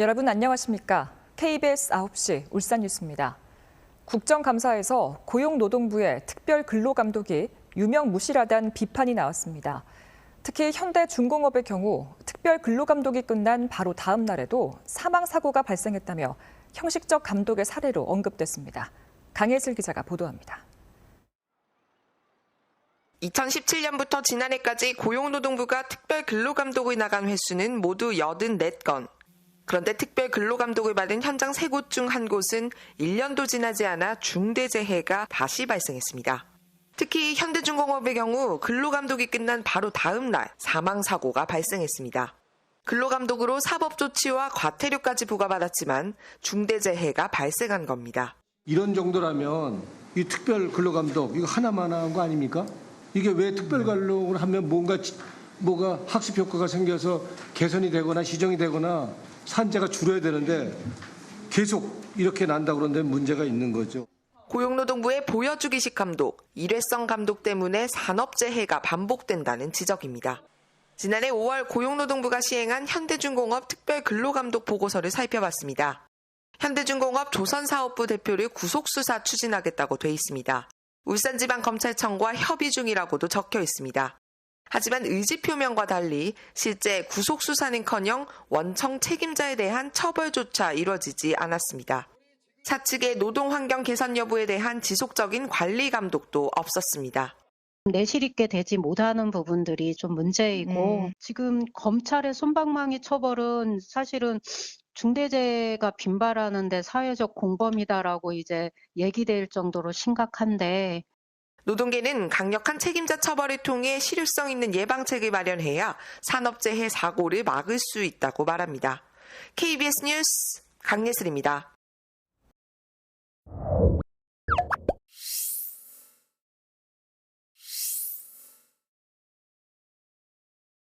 여러분 안녕하십니까? KBS 9시 울산 뉴스입니다. 국정감사에서 고용노동부의 특별 근로감독이 유명 무실하다는 비판이 나왔습니다. 특히 현대중공업의 경우 특별 근로감독이 끝난 바로 다음 날에도 사망 사고가 발생했다며 형식적 감독의 사례로 언급됐습니다. 강혜슬 기자가 보도합니다. 2017년부터 지난해까지 고용노동부가 특별 근로감독을 나간 횟수는 모두 84건. 그런데 특별 근로감독을 받은 현장 3곳 중 한 곳은 1년도 지나지 않아 중대재해가 다시 발생했습니다. 특히 현대중공업의 경우 근로감독이 끝난 바로 다음 날 사망사고가 발생했습니다. 근로감독으로 사법조치와 과태료까지 부과받았지만 중대재해가 발생한 겁니다. 이런 정도라면 이 특별 근로감독 이거 하나만 한 거 아닙니까? 이게 왜 특별 근로를 하면 뭔가 지- 뭐가 학습 효과가 생겨서 개선이 되거나 시정이 되거나 산재가 줄어야 되는데 계속 이렇게 난다 그런데 문제가 있는 거죠. 고용노동부의 보여주기식 감독, 일회성 감독 때문에 산업재해가 반복된다는 지적입니다. 지난해 5월 고용노동부가 시행한 현대중공업 특별 근로감독 보고서를 살펴봤습니다. 현대중공업 조선사업부 대표를 구속수사 추진하겠다고 돼 있습니다. 울산지방검찰청과 협의 중이라고도 적혀 있습니다. 하지만 의지 표명과 달리 실제 구속 수사는커녕 원청 책임자에 대한 처벌조차 이뤄지지 않았습니다. 사측의 노동 환경 개선 여부에 대한 지속적인 관리 감독도 없었습니다. 내실 있게 되지 못하는 부분들이 좀 문제이고 음. 지금 검찰의 솜방망이 처벌은 사실은 중대재해가 빈발하는데 사회적 공범이다라고 이제 얘기될 정도로 심각한데 노동계는 강력한 책임자 처벌을 통해 실효성 있는 예방책을 마련해야 산업재해 사고를 막을 수 있다고 말합니다. KBS 뉴스 강예슬입니다.